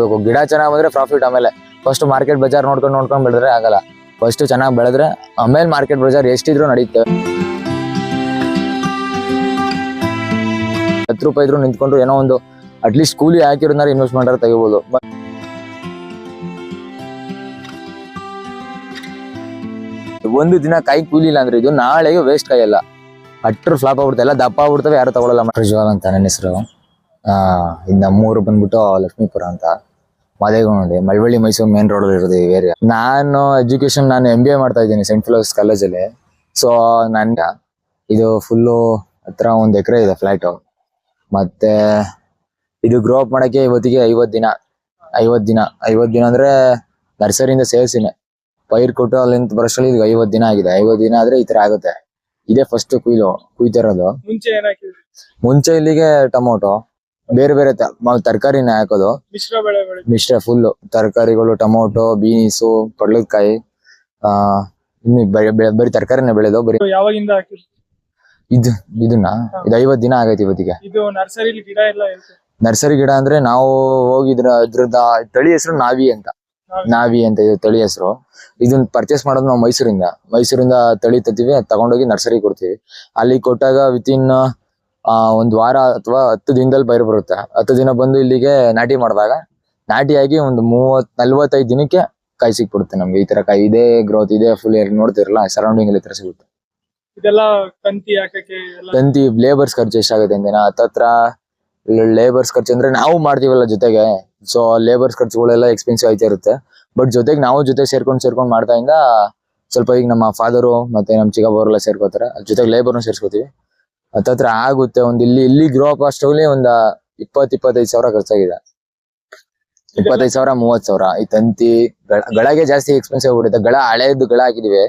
ಬೇಕು ಗಿಡ ಚೆನ್ನಾಗಿ ಬಂದ್ರೆ ಪ್ರಾಫಿಟ್ ಆಮೇಲೆ. ಫಸ್ಟ್ ಮಾರ್ಕೆಟ್ ಬಜಾರ್ ನೋಡ್ಕೊಂಡು ನೋಡ್ಕೊಂಡು ಬೆಳೆದ್ರೆ ಆಗಲ್ಲ. ಫಸ್ಟ್ ಚೆನ್ನಾಗಿ ಬೆಳೆದ್ರೆ ಆಮೇಲೆ ಮಾರ್ಕೆಟ್ ಬಜಾರ್ ಎಷ್ಟಿದ್ರು ನಡೆಯುತ್ತೆ ಹತ್ತು ರೂಪಾಯಿ ಇದ್ರು ನಿಂತ್ಕೊಂಡ್ರು ಏನೋ ಒಂದು ಅಟ್ಲೀಸ್ಟ್ ಕೂಲಿ ಹಾಕಿರೋದ್ನಾರ ಇನ್ವೆಸ್ಟ್ ಮಾಡ್ರೆ ತೆಗಿಬೋದು. ಒಂದು ದಿನ ಕೈ ಕೂಲಿ ಇಲ್ಲ ಅಂದ್ರೆ ಇದು ನಾಳೆಗೆ ವೇಸ್ಟ್ ಕೈ ಎಲ್ಲ ಅಟ್ರು ಫ್ಲಾಪ್ ಆಗ್ಬಿಡುತ್ತೆ. ಎಲ್ಲ ದಪ್ಪ ಆಗ್ಬಿಡ್ತವೆ, ಯಾರು ತಗೊಳ್ಳಲ್ಲ ಪ್ರಜ್ವಲ್ ಅಂತ ನನ್ನ ಹೆಸರು. ಇದು ನಮ್ಮೂರು ಬಂದ್ಬಿಟ್ಟು ಲಕ್ಷ್ಮೀಪುರ ಅಂತ. ಮಾದೇಗೌಂಡಿ ಮಳವಳ್ಳಿ ಮೈಸೂರು ಮೇನ್ ರೋಡ್ ಇರೋದು ಈ ಏರಿಯಾ ನಾನು ಎಜುಕೇಶನ್ ನಾನು ಎಂ ಬಿ ಎ ಮಾಡ್ತಾ ಇದ್ದೀನಿ ಸೆಂಟ್ ಫಿಲೋಸ್ ಕಾಲೇಜಲ್ಲಿ ಸೊ ನನ್ಗೆ ಇದು ಫುಲ್ಲು ಹತ್ರ ಒಂದು ಎಕರೆ ಇದೆ ಫ್ಲ್ಯಾಟು ಮತ್ತೆ ಇದು ಗ್ರೋ ಅಪ್ ಮಾಡಕ್ಕೆ ಇವತ್ತಿಗೆ ಐವತ್ತು ದಿನ ಐವತ್ತು ದಿನ ಐವತ್ತು ದಿನ ಅಂದ್ರೆ ನರ್ಸರಿಯಿಂದ ಸೇಲ್ಸಿನೇ ಪೈರ್ ಕೊಟ್ಟು ಅಲ್ಲಿಂದ ಬರೋಷ್ಟರಲ್ಲಿ ಇದು ಐವತ್ತು ದಿನ ಆಗಿದೆ. ಐವತ್ತು ದಿನ ಆದ್ರೆ ಈ ತರ ಆಗುತ್ತೆ. ಇದೇ ಫಸ್ಟ್ ಕುಯ್ಲು ಕುಯ್ತಿರೋದು ಮುಂಚೆ ಇಲ್ಲಿಗೆ ಟೊಮೊಟೊ. ಬೇರೆ ಬೇರೆ ತರಕಾರಿನ ಹಾಕೋದು. ಮಿಶ್ರ ಬೆಳೆ ಬೆಳೆ. ಮಿಶ್ರ ಫುಲ್ ತರಕಾರಿಗಳು ಟೊಮೊಟೊ ಬೀನ್ಸು ಪಡ್ಲಕಾಯಿ ಆ ಇನ್ನು ಬರೀ ತರಕಾರಿನ ಬೆಳೆದು ಬರೀ. ಯಾವಾಗಿಂದ ಇದು ಇದನ್ನ ಇದು ಐವತ್ ದಿನ ಆಗೈತಿ ಇವತ್ತಿಗೆ. ಇದು ನರ್ಸರಿಲಿ ಗಿಡ ಎಲ್ಲ ಇರುತ್ತೆ. ನರ್ಸರಿ ಗಿಡ ಅಂದ್ರೆ ನಾವು ಹೋಗಿದ್ರ ಇದ್ರದ ತಳಿ ಹೆಸರು ನಾವಿ ಅಂತ. ನಾವಿ. ಅಂತ ಇದು ತಳಿ ಹೆಸರು. ಇದನ್ನ ಪರ್ಚೇಸ್ ಮಾಡೋದು ನಾವು ಮೈಸೂರಿಂದ. ಮೈಸೂರಿಂದ ತಳಿ ತತ್ತೀವಿ ತಗೊಂಡೋಗಿ ನರ್ಸರಿ ಕೊಡ್ತೀವಿ. ಅಲ್ಲಿ ಕೊಟ್ಟಾಗ ವಿತಿನ್ ಒಂದ್ ವಾರ ಅಥವಾ ಹತ್ತು ದಿನದಲ್ಲಿ ಬೈರ್ ಬರುತ್ತೆ. ಹತ್ತು ದಿನ ಬಂದು ಇಲ್ಲಿಗೆ ನಾಟಿ ಮಾಡಿದಾಗ ನಾಟಿಯಾಗಿ ಒಂದು ಮೂವತ್ ನಲ್ವತ್ತೈದು ದಿನಕ್ಕೆ ಕಾಯಿ ಸಿಕ್ಬಿಡುತ್ತೆ ನಮ್ಗೆ. ಈ ತರ ಕಾಯಿ ಇದೇ ಗ್ರೋತ್ ಇದೆ ಫುಲ್ ನೋಡ್ತಿರಲ್ಲ ಸರೌಂಡಿಂಗ್ ಅಲ್ಲಿ ಈ ತರ ಸಿಗುತ್ತೆ. ಇದೆಲ್ಲ ಕಂತಿ ಹಾಕಕ್ಕೆ ತಂತಿ ಲೇಬರ್ಸ್ ಖರ್ಚು ಎಷ್ಟಾಗುತ್ತೆ ಅಂದಿನ? ಹತ್ತತ್ರ ಲೇಬರ್ಸ್ ಖರ್ಚು ಅಂದ್ರೆ ನಾವು ಮಾಡ್ತೀವಲ್ಲ ಜೊತೆಗೆ. ಸೊ ಲೇಬರ್ಸ್ ಖರ್ಚುಗಳೆಲ್ಲ ಎಕ್ಸ್ಪೆನ್ಸಿವ್ ಆಯ್ತಾ ಇರುತ್ತೆ. ಬಟ್ ಜೊತೆಗೆ ನಾವು ಜೊತೆ ಸೇರ್ಕೊಂಡು ಸೇರ್ಕೊಂಡು ಮಾಡ್ತಾ ಇಂದ ಸ್ವಲ್ಪ ಈಗ ನಮ್ಮ ಫಾದರು ಮತ್ತೆ ನಮ್ಮ ಚಿಕ್ಕಪ್ಪವರೆಲ್ಲ ಸೇರ್ಕೋತಾರೆ. ಜೊತೆಗೆ ಲೇಬರ್ನು ಸೇರ್ಸ್ಕೊತೀವಿ. ಹತ್ತತ್ರ ಆಗುತ್ತೆ. ಒಂದ್ ಇಲ್ಲಿ ಇಲ್ಲಿ ಗ್ರೋ ಕಾಸ್ಟ್ ಹೋಗ್ಲಿ ಒಂದ್ ಇಪ್ಪತ್, ಇಪ್ಪತ್ತೈದು ಸಾವಿರ ಖರ್ಚಾಗಿದೆ. ಇಪ್ಪತ್ತೈದು ಸಾವಿರ ಮೂವತ್ ಸಾವಿರ ಈ ತಂತಿ ಗಳಗೆ ಜಾಸ್ತಿ ಎಕ್ಸ್ಪೆನ್ಸಿವ್ ಆಗ್ಬಿಡುತ್ತೆ. ಗಳ ಹಳೆಯದು ಗಳ ಹಾಕಿದಿವಿ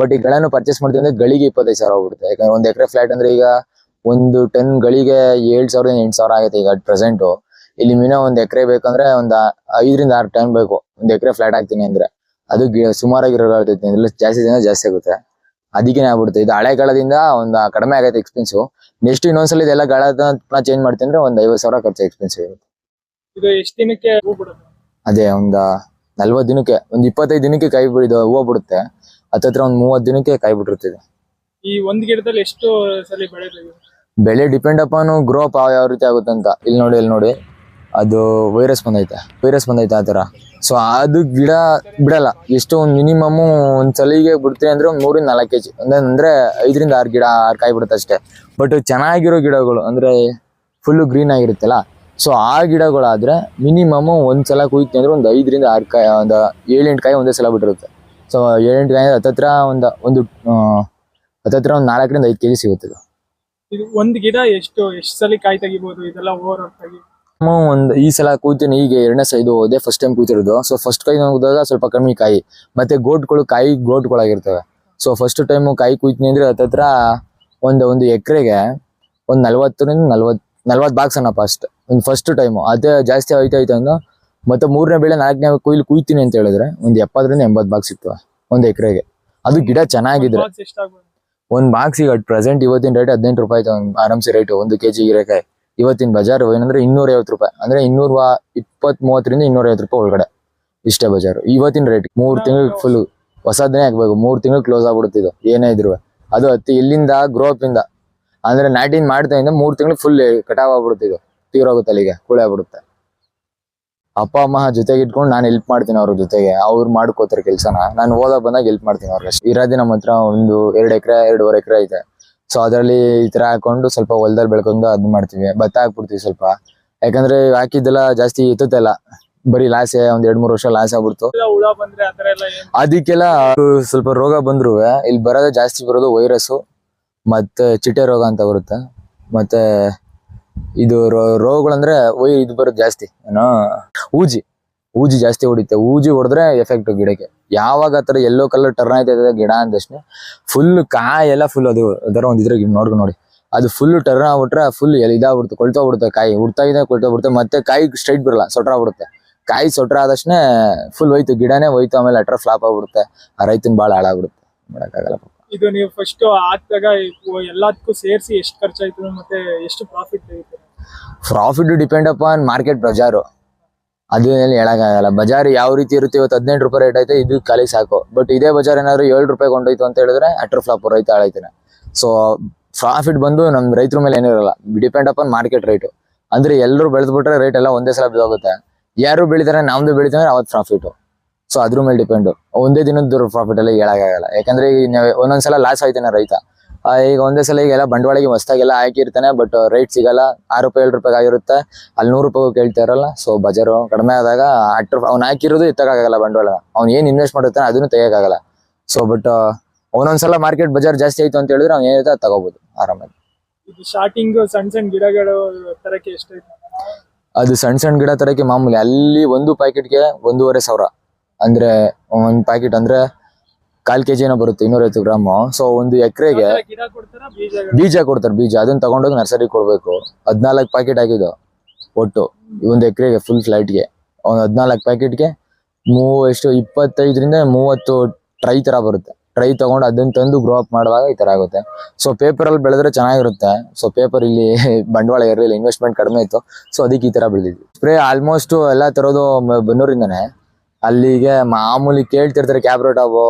ಬಟ್ ಈ ಗಳನ್ನು ಪರ್ಚೇಸ್ ಮಾಡ್ತೀವಿ ಅಂದ್ರೆ ಗಳಿಗೆ ಇಪ್ಪತ್ತೈದು ಸಾವಿರ ಆಗ್ಬಿಡುತ್ತೆ. ಯಾಕಂದ್ರೆ ಒಂದ್ ಎಕರೆ ಫ್ಲಾಟ್ ಅಂದ್ರೆ ಈಗ ಒಂದು ಟೆನ್ ಗಳಿಗೆ ಏಳ್ ಸಾವಿರದ ಎಂಟು ಸಾವಿರ ಆಗುತ್ತೆ ಈಗ ಪ್ರೆಸೆಂಟ್ ಇಲ್ಲಿ ಮಿನ ಒಂದ್ ಎಕರೆ ಬೇಕಂದ್ರೆ ಒಂದ್ ಐದರಿಂದ ಆರು ಟೈಮ್ ಬೇಕು. ಒಂದ್ ಎಕರೆ ಫ್ಲಾಟ್ ಹಾಕ್ತೀನಿ ಅಂದ್ರೆ. ಅದು ಸುಮಾರಾಗಿ ಜಾಸ್ತಿ ದಿನ ಜಾಸ್ತಿ ಆಗುತ್ತೆ. ಅದಕ್ಕೆ ಆಗ್ಬಿಡುತ್ತೆ ಇದು ಹಳೆ ಗಳದಿಂದ ಒಂದು ಕಡಿಮೆ ಆಗೈತೆ ಎಕ್ಸ್ಪೆನ್ಸಿವ್ ನೆಕ್ಸ್ಟ್ ಇನ್ನೊಂದ್ಸಲ ಇದೆಲ್ಲ ಗಳದ ಚೇಂಜ್ ಮಾಡ್ತೀನಿ ಅಂದ್ರೆ ಒಂದ್ ಐವತ್ತು ಸಾವಿರ ಖರ್ಚು ಎಕ್ಸ್ಪೆನ್ಸಿವ್ ಇರುತ್ತೆ. ಇದು ಎಷ್ಟ್ ದಿನಕ್ಕೆ ಹೂ ಬಿಡುತ್ತೆ? ಅದೇ ಒಂದ್ ನಲ್ವತ್ ದಿನಕ್ಕೆ ಒಂದ್ ಇಪ್ಪತ್ತೈದು ದಿನಕ್ಕೆ ಕೈ ಬಿಡಿದ ಹೂವು ಬಿಡುತ್ತೆ. ಹತ್ತತ್ರ ಒಂದ್ ಮೂವತ್ ದಿನಕ್ಕೆ ಕಾಯಿ ಬಿಟ್ಟಿರ್ತದೆ. ಈ ಒಂದ್ ಗಿಡದಲ್ಲಿ ಎಷ್ಟು ಸಲ ಬೆಳೆ ಬೆಳೆ ಡಿಪೆಂಡ್ ಅಪ್ ಗ್ರೋ ಅಪ್ ಯಾವ ರೀತಿ ಆಗುತ್ತೆ ಅಂತ ಇಲ್ಲಿ ನೋಡಿ ಇಲ್ಲಿ ನೋಡಿ. ಅದು ವೈರಸ್ ಬಂದೈತೆ. ವೈರಸ್ ಬಂದೈತೆ ಆ ತರ ಸೊ ಅದು ಗಿಡ ಬಿಡಲ್ಲ. ಎಷ್ಟು ಒಂದು ಮಿನಿಮಮ್ ಒಂದ್ ಸಲಿಗೆ ಬಿಡ್ತೀನಿ ಅಂದ್ರೆ ಒಂದ್ ಮೂರಿಂದ ನಾಲ್ಕು ಕೆಜಿ ಅಂದ್ರೆ ಐದರಿಂದ ಆರು ಗಿಡ, ಆರು ಕಾಯಿ ಬಿಡುತ್ತೆ ಅಷ್ಟೇ. ಬಟ್ ಚೆನ್ನಾಗಿರೋ ಗಿಡಗಳು ಅಂದ್ರೆ ಫುಲ್ ಗ್ರೀನ್ ಆಗಿರುತ್ತಲ್ಲ. ಸೊ ಆ ಗಿಡಗಳಾದ್ರೆ ಮಿನಿಮಮ್ ಒಂದ್ ಸಲ ಕುಯ್ತೀನಿ ಅಂದ್ರೆ ಒಂದು ಐದರಿಂದ ಆರು ಕಾಯಿ, ಒಂದು ಏಳೆಂಟು ಕಾಯಿ ಒಂದೇ ಸಲ ಬಿಟ್ಟಿರುತ್ತೆ. ಸೊ ಏಳೆಂಟು ಕಾಯಿ ಹತ್ತತ್ರ ಒಂದು ಒಂದು ಹತ್ತತ್ರ ಒಂದು ನಾಲ್ಕರಿಂದ ಐದು ಕೆಜಿ ಸಿಗುತ್ತೆ ಇದು. ಇದು ಒಂದ್ ಗಿಡ ಎಷ್ಟು ಎಷ್ಟು ಸಲ ಕಾಯಿ ತೆಗಿಬಹುದು ಇದೆಲ್ಲ ಓವರ್ ಆಗಿ. ಒಂದ್ ಈ ಸಲ ಕೂತೀನಿ ಈಗ ಎರಡನೇ ಸಲ ಇದು ಅದೇ ಫಸ್ಟ್ ಟೈಮ್ ಕೂತಿರೋದು. ಸೊ ಫಸ್ಟ್ ಕೈ ಹೋದಾಗ ಸ್ವಲ್ಪ ಕಮ್ಮಿ ಕಾಯಿ. ಮತ್ತೆ ಗೋಟ್ಗಳು ಕಾಯಿ ಗೋಟ್ಗಳಾಗಿರ್ತವೆ ಸೊ ಫಸ್ಟ್ ಟೈಮ್ ಕಾಯಿ ಕೂತೀನಿ ಅಂದ್ರೆ ಹತ್ತತ್ರ ಒಂದು ಒಂದು ಎಕರೆಗೆ ಒಂದ್ ನಲ್ವತ್ತರಿಂದ ನಲ್ವತ್ ನಲ್ವತ್ ಬಾಕ್ಸ್ ಅನ್ನಪ್ಪ ಫಸ್ಟ್ ಒಂದು ಫಸ್ಟ್ ಟೈಮು ಅದೇ ಜಾಸ್ತಿ ಆಯ್ತಾ ಆಯ್ತು ಅಂದ್ರೆ ಮತ್ತೆ ಮೂರನೇ ಬೆಳೆ ನಾಲ್ಕನೇ ಕೊಯ್ಲು ಕುಯ್ತೀನಿ ಅಂತ ಹೇಳಿದ್ರೆ ಒಂದು ಎಪ್ಪತ್ತರಿಂದ ಎಂಬತ್ತು ಬಾಕ್ಸ್ ಸಿಗ್ತವೆ ಒಂದು ಎಕರೆಗೆ. ಅದು ಗಿಡ ಚೆನ್ನಾಗಿದ್ರೆ ಒಂದು ಒಂದ್ ಬಾಕ್ಸ್ ಈಗ ಪ್ರೆಸೆಂಟ್ ಇವತ್ತಿನ ರೇಟ್ ಹದಿನೆಂಟು ರೂಪಾಯಿ ಆರಾಮ್ಸಿ ರೇಟ್ ಒಂದು ಕೆಜಿ ಹೀರೆಕಾಯಿ. ಇವತ್ತಿನ ಬಜಾರ್ ಏನಂದ್ರೆ ಇನ್ನೂರ ಐವತ್ತು ರೂಪಾಯಿ. ಅಂದ್ರೆ ಇನ್ನೂರ ಇಪ್ಪತ್ ಮೂವತ್ತರಿಂದ ಇನ್ನೂರ ಐವತ್ತು ರೂಪಾಯಿ ಒಳಗಡೆ ಇಷ್ಟೇ ಬಜಾರ್. ಇವತ್ತಿನ ರೇಟ್ ಮೂರ್ ತಿಂಗಳು ಫುಲ್ ಹೊಸದನ್ನೇ ಹಾಕ್ಬೇಕು ಮೂರ್ ತಿಂಗಳು ಕ್ಲೋಸ್ ಆಗ್ಬಿಡುತ್ತೆ ಇದು. ಏನೇ ಇದ್ರು. ಅದು ಹತ್ತಿ ಇಲ್ಲಿಂದ ಗ್ರೋ ಅಪ್ ಇಂದ. ಅಂದ್ರೆ ನಾಟಿನ್ ಮಾಡ್ತಾ ಮೂರು ತಿಂಗಳು ಫುಲ್ ಕಟಾವ್ ಆಗ್ಬಿಡುತ್ತೆ ಇದು ತೀರೋಗುತ್ತೆ ಅಲ್ಲಿಗೆ ಕೂಳೆ ಆಗ್ಬಿಡುತ್ತೆ. ಅಪ್ಪ ಅಮ್ಮ ಜೊತೆಗೆ ಇಟ್ಕೊಂಡು ನಾನು ಹೆಲ್ಪ್ ಮಾಡ್ತೀನಿ ಅವ್ರ ಜೊತೆಗೆ. ಅವ್ರು ಮಾಡ್ಕೋತಾರೆ ಕೆಲ್ಸನ. ನಾನು ಓದಕ್ ಬಂದಾಗ ಹೆಲ್ಪ್ ಮಾಡ್ತೀನಿ ಅವ್ರಿಗೆ ಇರೋ ಇರೋದೇ ನಮ್ಮ ಹತ್ರ ಒಂದು ಎರಡು ಎಕರೆ ಎರಡೂವರೆ ಎಕರೆ ಐತೆ. ಸೊ ಅದರಲ್ಲಿ ಈ ತರ ಹಾಕೊಂಡು ಸ್ವಲ್ಪ ಹೊಲದಲ್ಲಿ ಬೆಳ್ಕೊಂಡು ಅದ್ ಮಾಡ್ತೀವಿ. ಭತ್ತ ಹಾಕ್ಬಿಡ್ತೀವಿ ಸ್ವಲ್ಪ. ಯಾಕಂದ್ರೆ ಹಾಕಿದ್ದೆಲ್ಲ ಜಾಸ್ತಿ ಎತ್ತುತ್ತಲ್ಲ ಬರೀ ಲಾಸೆ ಒಂದ್ ಎರಡ್ ಮೂರು ವರ್ಷ ಲಾಸ್ ಆಗ್ಬಿಡ್ತು. ಅದಕ್ಕೆಲ್ಲ ಸ್ವಲ್ಪ ರೋಗ ಬಂದ್ರು. ಇಲ್ಲಿ ಬರೋದೇ ಜಾಸ್ತಿ ಬರೋದು ವೈರಸ್ ಮತ್ತೆ ಚಿಟ್ಟೆ ರೋಗ ಅಂತ ಬರುತ್ತೆ. ಮತ್ತೆ ಇದು ರೋ- ರೋಗಗಳಂದ್ರೆ ವೈ ಇದು ಬರೋದು ಜಾಸ್ತಿ. ಏನೋ ಊಜಿ. ಊಜಿ ಜಾಸ್ತಿ ಹೊಡಿತೆ ಊಜಿ ಹೊಡೆದ್ರೆ ಎಫೆಕ್ಟ್ ಗಿಡಕ್ಕೆ. ಯಾವಾಗ ಆತರ ಥರ ಎಲ್ಲೋ ಕಲರ್ ಟರ್ನ್ ಆಯ್ತದೆ ಗಿಡ ಅಂದಷ್ಟೇ ಫುಲ್ ಕಾಯಿ ಎಲ್ಲ ಫುಲ್ ಅದು ಅದರ ಒಂದಿದ್ರೆ ಇದ್ರಾಗ ನೋಡ್ಕೊಂಡು ನೋಡಿ. ಅದು ಫುಲ್ ಟರ್ನ್ ಆಗ್ಬಿಟ್ರೆ ಫುಲ್ ಇದಾಗ್ಬಿಡುತ್ತೆ ಬಿಡುತ್ತೆ ಕಾಯಿ ಹುಡ್ತಾಗಿದೆ ಕೊಳ್ತೋಗ್ಬಿಡುತ್ತೆ ಮತ್ತೆ ಕಾಯಿ ಸ್ಟ್ರೈಟ್ ಬರಲ್ಲ ಸೊಟ್ರ ಆಗ್ಬಿಡುತ್ತೆ. ಕಾಯಿ ಸೊಟ್ರ ಆದಷ್ಟೇ ಫುಲ್ ಹೋಯ್ತು ಗಿಡನೇ ಹೋಯ್ತು ಆಮೇಲೆ ಅಟ್ರ ಫ್ಲಾಪ್ ಆಗ್ಬಿಡುತ್ತೆ ಆ ರೈತನ್ ಭಾಳ ಹಾಳಾಗ್ಬಿಡುತ್ತೆ ಮಾಡಕ್ಕಾಗಲ್ಲ ಇದು ನೀವು ಫಸ್ಟ್ ಹಾಕಿದಾಗ ಎಲ್ಲದಕ್ಕೂ ಸೇರಿಸಿ ಎಷ್ಟು ಖರ್ಚಾಯ್ತು ಮತ್ತೆ ಎಷ್ಟು profit profit depend upon market ಬಜಾರು. ಅದೇನು ಹೇಳಕ್ಕಾಗಲ್ಲ. ಬಜಾರ್ ಯಾವ ರೀತಿ ಇರುತ್ತೆ ಇವತ್ತು ಹದಿನೆಂಟು ರೂಪಾಯಿ ರೇಟ್ ಐತೆ, ಇದು ಖಾಲಿ ಸಾಕು. ಬಟ್ ಇದೇ ಬಜಾರ್ ಏನಾದ್ರು ಏಳು ರೂಪಾಯಿ ಕೊಂಡೋಯ್ತು ಅಂತ ಹೇಳಿದ್ರೆ, ಅಟ್ರ ಫ್ಲಾಪ್ ರೈತ ಆಳೈತಾನೆ. ಸೊ ಪ್ರಾಫಿಟ್ ಬಂದು ನಮ್ ರೈತರ ಮೇಲೆ ಏನಿರಲ್ಲ ಡಿಪೆಂಡ್ ಆನ್ ಮಾರ್ಕೆಟ್ ರೇಟ್ ಅಂದ್ರೆ ಎಲ್ಲರೂ ಬೆಳೆದ್ಬಿಟ್ರೆ ರೇಟ್ ಎಲ್ಲ ಒಂದೇ ಸಲ ಬಿದ್ದೋಗುತ್ತೆ. ಯಾರು ಬೆಳಿತಾರೆ, ನಮ್ದು ಬೆಳಿತಾರೆ, ಅವತ್ತು ಪ್ರಾಫಿಟ್ ಸೊ ಅದ್ರ ಮೇಲೆ ಡಿಪೆಂಡ್ ಒಂದೇ ದಿನದ ಪ್ರಾಫಿಟ್ ಎಲ್ಲ ಹೇಳಕ್ಕಾಗಲ್ಲ. ಯಾಕಂದ್ರೆ ಒಂದೊಂದ್ಸಲ ಲಾಸ್ ಆಯ್ತಾನೆ ರೈತ. ಈಗ ಒಂದೇ ಸಲ ಈಗೆಲ್ಲ ಬಂಡವಾಳಿಗೆ ಹೊಸ್ದಾಗೆಲ್ಲ ಹಾಕಿರ್ತಾನೆ ಬಟ್ ರೇಟ್ ಸಿಗಲ್ಲ. ಆರು ರೂಪಾಯಿ ಏಳು ರೂಪಾಯಿ ಆಗಿರುತ್ತೆ. ಅಲ್ಲಿ ನೂರು ರೂಪಾಯಿ ಕೇಳ್ತಾ ಇರಲ್ಲ. ಸೊ ಬಜಾರು ಕಡಿಮೆ ಆದಾಗ ಅಟ್ರ ಅವ್ನು ಹಾಕಿರೋದು ಎತ್ತಕ್ಕಾಗಲ್ಲ ಬಂಡವಾಳ. ಅವ್ನು ಏನ್ ಇನ್ವೆಸ್ಟ್ ಮಾಡಿರ್ತಾನೆ ಅದನ್ನು ತೆಗಿಯೋಕ್ಕಾಗಲ್ಲ. ಸೊ ಬಟ್ ಒಂದೊಂದ್ಸಲ ಮಾರ್ಕೆಟ್ ಬಜಾರ್ ಜಾಸ್ತಿ ಆಯ್ತು ಅಂತ ಹೇಳಿದ್ರೆ ಅವ್ನು ಏನಿದೆ ಅದು ತಗೋಬಹುದು ಆರಾಮಾಗಿ. ಸ್ಟಾರ್ಟಿಂಗ್ ಸಣ್ಣ ಸಣ್ಣ ಗಿಡಗಳು ತರಕ್ಕೆ ಅದು ಸಣ್ಣ ಸಣ್ಣ ಗಿಡ ತರಕ್ಕೆ ಮಾಮೂಲಿ ಅಲ್ಲಿ ಒಂದು ಪ್ಯಾಕೆಟ್ಗೆ ಒಂದೂವರೆ ಸಾವಿರ. ಅಂದ್ರೆ ಒಂದ್ ಪ್ಯಾಕೆಟ್ ಅಂದ್ರೆ ಕಾಲ್ ಕೆಜಿ ಏನೋ ಬರುತ್ತೆ ಇನ್ನೂರೈವತ್ತು ಗ್ರಾಮು. ಸೊ ಒಂದು ಎಕರೆಗೆ ಬೀಜ ಕೊಡ್ತಾರೆ ಬೀಜ. ಅದನ್ನ ತಗೊಂಡೋಗಿ ನರ್ಸರಿ ಕೊಡ್ಬೇಕು. ಹದ್ನಾಲ್ಕು ಪ್ಯಾಕೆಟ್ ಆಗಿದ್ದು ಒಟ್ಟು. ಒಂದು ಎಕರೆಗೆ ಫುಲ್ ಫ್ಲೈಟ್ಗೆ ಒಂದು ಹದ್ನಾಲ್ಕು ಪ್ಯಾಕೆಟ್ಗೆ ಮೂ ಎಷ್ಟು ಇಪ್ಪತ್ತೈದರಿಂದ ಮೂವತ್ತು ಟ್ರೈ ತರ ಬರುತ್ತೆ. ಟ್ರೈ ತಗೊಂಡು ಅದನ್ನ ತಂದು ಗ್ರೋ ಅಪ್ ಮಾಡುವಾಗ ಈ ತರ ಆಗುತ್ತೆ. ಸೊ ಪೇಪರ್ ಅಲ್ಲಿ ಬೆಳೆದ್ರೆ ಚೆನ್ನಾಗಿರುತ್ತೆ. ಸೊ ಪೇಪರ್ ಇಲ್ಲಿ ಬಂಡವಾಳ ಇರಲಿಲ್ಲ ಇನ್ವೆಸ್ಟ್ಮೆಂಟ್ ಕಡಿಮೆ ಇತ್ತು. ಸೊ ಅದಕ್ಕೆ ಈ ತರ ಬೆಳೆದಿದ್ವಿ. ಸ್ಪ್ರೇ ಆಲ್ಮೋಸ್ಟ್ ಎಲ್ಲ ತರೋದು ಬನ್ನೂರಿಂದನೇ. ಅಲ್ಲಿಗೆ ಮಾಮೂಲಿ ಕೇಳ್ತಿರ್ತಾರೆ ಕ್ಯಾಬ್ರೋಟಾವು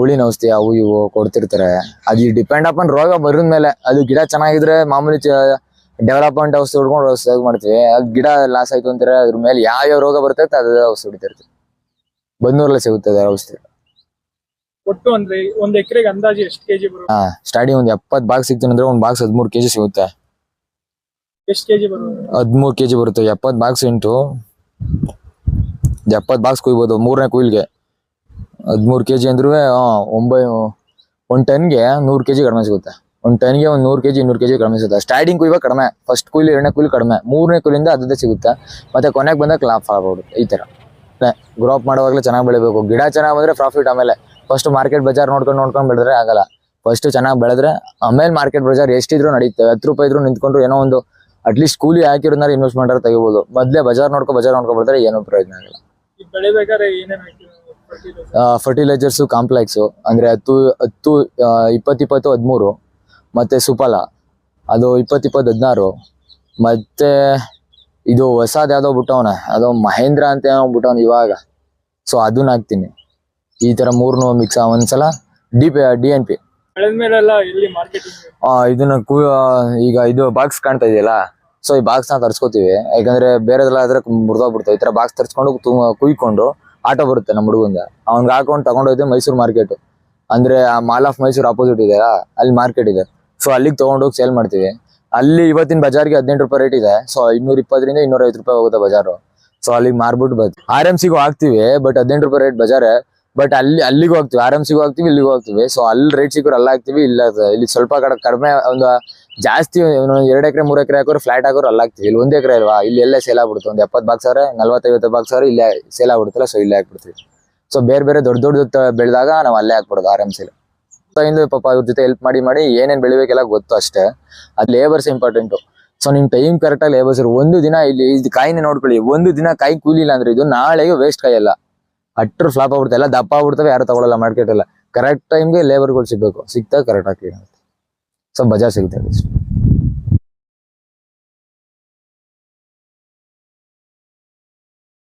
ಹುಳಿನ ಔಷಧಿ ಅವು ಇವು ಕೊಡ್ತಿರ್ತಾರೆ. ಅದು ಡಿಪೆಂಡ್ ಅಪಾನ್ ರೋಗ ಬರದ ಮೇಲೆ ಅದು ಗಿಡ ಚೆನ್ನಾಗಿದ್ರೆ ಮಾಮೂಲಿ ಡೆವಲಪ್ಮೆಂಟ್ ಔಷಧಿ ಹೊಡ್ಕೊಂಡು ಔಷಧಿ ಮಾಡ್ತೀವಿ. ಅದು ಗಿಡ ಲಾಸ್ ಆಯ್ತು ಅಂತಾರೆ ಅದ್ರ ಮೇಲೆ ಯಾವ ಯಾವ ರೋಗ ಬರ್ತೈತೆ ಅದೇ ಔಷಧಿ ಹೊಡಿತಿರ್ತೀವಿ. ಬಂದೂರಲ್ಲೇ ಸಿಗುತ್ತದೆ ಔಷಧಿ. ಒಟ್ಟು ಅಂದ್ರೆ ಒಂದ್ ಎಕರೆಗೆ ಅಂದಾಜು ಎಷ್ಟು ಕೆಜಿ ಬರುತ್ತೆ? ಹಾ ಸ್ಟಾರ್ಟಿಂಗ್ ಒಂದ್ ಎಪ್ಪತ್ ಬಾಕ್ಸ್ ಸಿಗ್ತೀನಿ ಅಂದ್ರೆ ಒಂದ್ ಬಾಕ್ಸ್ ಹದಿಮೂರು ಕೆಜಿ ಸಿಗುತ್ತೆ. ಎಷ್ಟು ಕೆಜಿ ಬರುತ್ತೆ? ಹದಿಮೂರು ಕೆಜಿ ಬರುತ್ತೆ ಎಪ್ಪತ್ ಬಾಕ್ಸ್ ಇಂಟು ಎಪ್ಪತ್ ಬಾಕ್ಸ್ ಕುಯ್ಬೋದು ಮೂರನೇ ಕುಯ್ಲ್ಗೆ. ಹದಿಮೂರು ಕೆಜಿ ಅಂದ್ರೂ ಒಂಬೈ, ಒಂದು ಟನ್ಗೆ ನೂರು ಕೆಜಿ ಕಡಿಮೆ ಸಿಗುತ್ತೆ. ಒಂದು ಟನ್ಗೆ ಒಂದು ನೂರು ಕೆಜಿ, ಇನ್ನೂರು ಕೆಜಿ ಕಡಿಮೆ ಸಿಗುತ್ತೆ. ಸ್ಟಾರ್ಟಿಂಗ್ ಕುಯ್ಯುವಾಗ ಕಡಿಮೆ ಫಸ್ಟ್ ಕೂಲಿ, ಎರಡನೇ ಕೂಲಿ ಕಡಿಮೆ. ಮೂರನೇ ಕೂಲಿಂದ ಅದೇ ಸಿಗುತ್ತೆ. ಮತ್ತೆ ಕೊನೆಗೆ ಬಂದಾಗ ಲಾಭ ಆಗ್ಬೋದು, ಈ ತರ. ಗ್ರೋಪ್ ಮಾಡುವಾಗಲೇ ಚೆನ್ನಾಗಿ ಬೆಳಿಬೇಕು. ಗಿಡ ಚೆನ್ನಾಗಿ ಬಂದರೆ ಪ್ರಾಫಿಟ್ ಆಮೇಲೆ. ಫಸ್ಟ್ ಮಾರ್ಕೆಟ್ ಬಜಾರ್ ನೋಡ್ಕೊಂಡು ನೋಡ್ಕೊಂಡು ಬೆಳೆದ್ರೆ ಆಗಲ್ಲ. ಫಸ್ಟ್ ಚೆನ್ನಾಗಿ ಬೆಳೆದ್ರೆ, ಆಮೇಲೆ ಮಾರ್ಕೆಟ್ ಬಜಾರ್ ಎಷ್ಟಿದ್ರು ನಡೀತವೆ. ಹತ್ತು ರೂಪಾಯಿ ಇದ್ರು ನಿಂತ್ಕೊಂಡ್ರು ಏನೋ ಒಂದು ಅಟ್ಲೀಸ್ಟ್ ಕೂಲಿ ಹಾಕಿರೋದ್ನಾರ ಇನ್ವೆಸ್ಟ್ ಮಾಡಾರ ತೆಗಿಬೋದು. ಮೊದಲೇ ಬಜಾರ್ ನೋಡ್ಕೊ ಬಜಾರ್ ನೋಡ್ಕೊ ಬರ್ತಾರೆ ಏನೂ ಪ್ರಯೋಜನ ಆಗಲ್ಲ. ಫರ್ಟಿಲೈಸರ್ಸು ಕಾಂಪ್ಲೆಕ್ಸು ಅಂದ್ರೆ ಹತ್ತು ಹತ್ತು ಇಪ್ಪತ್ತು ಇಪ್ಪತ್ತು ಹದಿಮೂರು ಮತ್ತೆ ಸುಫಲ ಅದು ಇಪ್ಪತ್ತು ಇಪ್ಪತ್ತು ಹದಿನಾರು ಮತ್ತೆ ಇದು ಹೊಸದು ಯಾವುದೋ ಬಿಟ್ಟವನೆ ಅದು ಮಹೇಂದ್ರ ಅಂತ ಏನೋ ಬಿಟ್ಟವನ ಇವಾಗ. ಸೊ ಅದನ್ನ ಹಾಕ್ತೀನಿ. ಈ ತರ ಮೂರ್ನು ಮಿಕ್ಸ್ ಒಂದ್ಸಲ D P D N P ಇದನ್ನ ಕು ಈಗ ಇದು ಬಾಕ್ಸ್ ಕಾಣ್ತಾ ಇದೆಯಲ್ಲ ಸೊ ಈ ಬಾಕ್ಸ್ನ ತರ್ಸ್ಕೊತೀವಿ. ಯಾಕಂದ್ರೆ ಬೇರೆದೆಲ್ಲ ಆದ್ರೆ ಮುರಿದೋಗ್ಬಿಡ್ತಾವೆ ಈ ತರ ಬಾಕ್ಸ್ ತರ್ಸ್ಕೊಂಡು ತುಂಬ ಕುಯ್ಕೊಂಡು ಆಟೋ ಬರುತ್ತೆ ನಮ್ಮ ಹುಡುಗಂದ. ಅವ್ನಿಗೆ ಹಾಕೊಂಡು ತಗೊಂಡೋಯ್ತು ಮೈಸೂರು ಮಾರ್ಕೆಟ್ ಅಂದ್ರೆ ಆ ಮಾಲ್ ಆಫ್ ಮೈಸೂರು ಅಪೋಸಿಟ್ ಇದೆ ಅಲ್ಲಿ ಮಾರ್ಕೆಟ್ ಇದೆ. ಸೊ ಅಲ್ಲಿಗೆ ತಗೊಂಡೋಗಿ ಸೇಲ್ ಮಾಡ್ತೀವಿ. ಅಲ್ಲಿ ಇವತ್ತಿನ ಬಜಾರ್ಗೆ ಹದಿನೆಂಟು ರೂಪಾಯಿ ರೇಟ್ ಇದೆ. ಸೊ ಇನ್ನೂರ ಇಪ್ಪತ್ತರಿಂದ ಇನ್ನೂರ ಐವತ್ತು ರೂಪಾಯಿ ಹೋಗುತ್ತೆ ಬಜಾರು. ಸೊ ಅಲ್ಲಿಗೆ ಮಾರ್ಬಿಟ್ಟು ಬರ್ತೀವಿ ಆರ್ ಎಂ ಸಿಗೂ ಹಾಕ್ತಿವಿ ಬಟ್ ಹದಿನೆಂಟು ರೂಪಾಯಿ ರೇಟ್ ಬಜಾರ್. ಬಟ್ ಅಲ್ಲಿ, ಅಲ್ಲಿಗೂ ಹೋಗ್ತೀವಿ ಆರ್ ಎಂ ಸಿಗೂ ಹಾಕ್ತಿವಿ, ಇಲ್ಲಿಗೂ ಹೋಗ್ತೀವಿ ಸೊ ಅಲ್ಲಿ ರೇಟ್ ಸಿಕ್ಕರು ಅಲ್ಲ ಹಾಕ್ತಿವಿ, ಇಲ್ಲ, ಇಲ್ಲಿ ಸ್ವಲ್ಪ ಕಡೆ ಕಡಿಮೆ, ಒಂದು ಜಾಸ್ತಿ ಎರಡು ಎಕರೆ, ಮೂರು ಎಕರೆ ಹಾಕೋರು ಫ್ಲಾಟ್ ಹಾಕೋರು ಅಲ್ಲಿ ಹಾಕ್ತಿವಿ. ಇಲ್ಲಿ ಒಂದ್ ಎಕರೆ ಅಲ್ವಾ? ಇಲ್ಲಿ ಎಲ್ಲೇ ಸೇಲ್ ಆಗ್ಬಿಡ್ತು ಒಂದು ಎಪ್ಪತ್ತು ಬಾಕ್ಸ್ ಸಾವಿರ ನಲ್ವತ್ತೈವತ್ತು ಬಾಕ್ಸ್ ಸಾವಿರ ಇಲ್ಲೇ ಸೇಲ್ ಆಗ್ಬಿಡುತ್ತಲ್ಲ ಸೊ ಇಲ್ಲೇ ಹಾಕ್ಬಿಡ್ತೀವಿ. ಸೊ ಬೇರೆ ಬೇರೆ ದೊಡ್ಡ ದೊಡ್ಡ ಬೆಳೆದಾಗ ನಾವು ಅಲ್ಲೇ ಹಾಕ್ಬಿಡೋದು ಆರ್ ಸೇಲ್ ಸೊ ಇಂದು ಪಾಪ ಅವ್ರ ಜೊತೆ ಹೆಲ್ಪ್ ಮಾಡಿ ಮಾಡಿ ಏನೇನು ಬೆಳಿಬೇಕೆಲ್ಲ ಗೊತ್ತು ಅಷ್ಟೇ. ಅದು ಲೇಬರ್ಸ್ ಇಂಪಾರ್ಟೆಂಟು ಸೊ ನಿಮ್ ಟೈಮ್ ಕರೆಕ್ಟಾಗಿ ಲೇಬರ್ಸ್ ಒಂದು ದಿನ ಇಲ್ಲಿ ಇದು ಕಾಯಿನೇ ನೋಡ್ಕೊಳ್ಳಿ. ಒಂದು ದಿನ ಕಾಯಿ ಕೂಲಿಲ್ಲ ಅಂದ್ರೆ ಇದು ನಾಳೆಗೆ ವೇಸ್ಟ್ ಕಾಯಿ ಅಲ್ಲ ಅಟ್ರ ಫ್ಲಾಪ್ ಆಗ್ಬಿಡುತ್ತೆ. ಎಲ್ಲ ದಪ್ಪ ಆಗ್ಬಿಡ್ತವೆ, ಯಾರು ತಗೊಳ್ಳಲ್ಲ ಮಾರ್ಕೆಟ್ ಎಲ್ಲ ಕರೆಕ್ಟ್ ಟೈಮ್ಗೆ ಲೇಬರ್ಗಳು ಸಿಗಬೇಕು. ಸಿಗ್ತಾ ಕರೆಕ್ಟ್ ಆಗಿ ಸೊ ಬಜಾರ್ ಸಿಗುತ್ತೆ